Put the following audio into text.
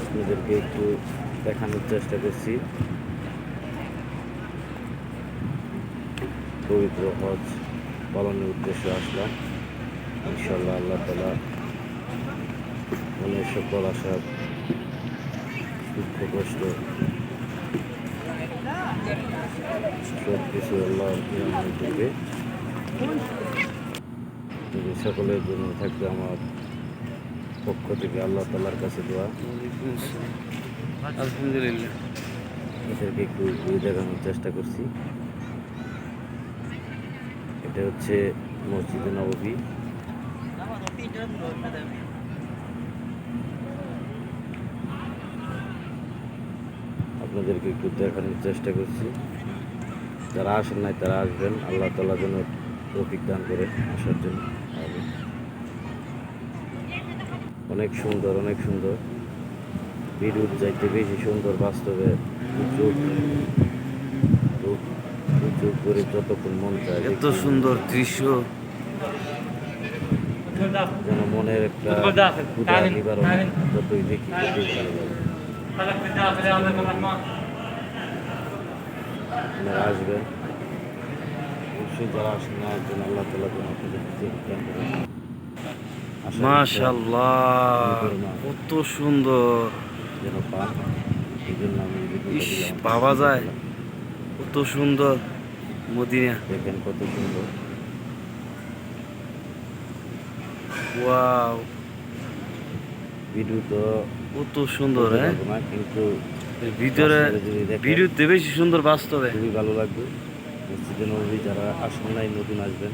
আপনাদেরকে একটু দেখানোর চেষ্টা করছি। পবিত্র হজ পালনের উদ্দেশ্যে আসলাম। ইনশাল্লাহ আল্লাহ তালা মনের সকল আশা দুঃখ কষ্ট সব কিছু আল্লাহ করবে। যদি সকলের জন্য থাকবে আমার পক্ষ থেকে আল্লাহ তালার কাছে দোয়া। আলহামদুলিল্লাহ। এদেরকে একটু ঘুরে দেখানোর চেষ্টা করছি। এটা হচ্ছে মসজিদে নবী আপনাদেরকে একটু দেখানোর চেষ্টা করছি। যারা আসেন নাই তারা আসবেন। আল্লাহ তালা যেন তৌফিক দান করে আসার জন্য। অনেক সুন্দর অনেক সুন্দর। বিদ্যুৎ যাইতে বেশি সুন্দর বাস্তবে। করে যতক্ষণ মন চায় এত সুন্দর দৃশ্য। যেন মনের একটা ক্ষুধা নিবারণ যতই দেখি ততই ভালো লাগে। আসবেন। অবশ্যই যারা আসেন না আসবেন আল্লাহ তালা যেন আপনাদের মাশাল্লাহ কত সুন্দর। যেন পান। এই জন্য আমি ভিডিওটা ইস দিলাম। পাওয়া যায়। কত সুন্দর মদিনা। দেখেন কত সুন্দর। ওয়াও। ভিডিও তো কত সুন্দর হ্যাঁ? কিন্তু ভিতরে ভিডিওতে বেশি সুন্দর বাস্তবে। খুবই ভালো লাগবে। মসজিদে নবী যারা আসেন নাই নতুন আসবেন।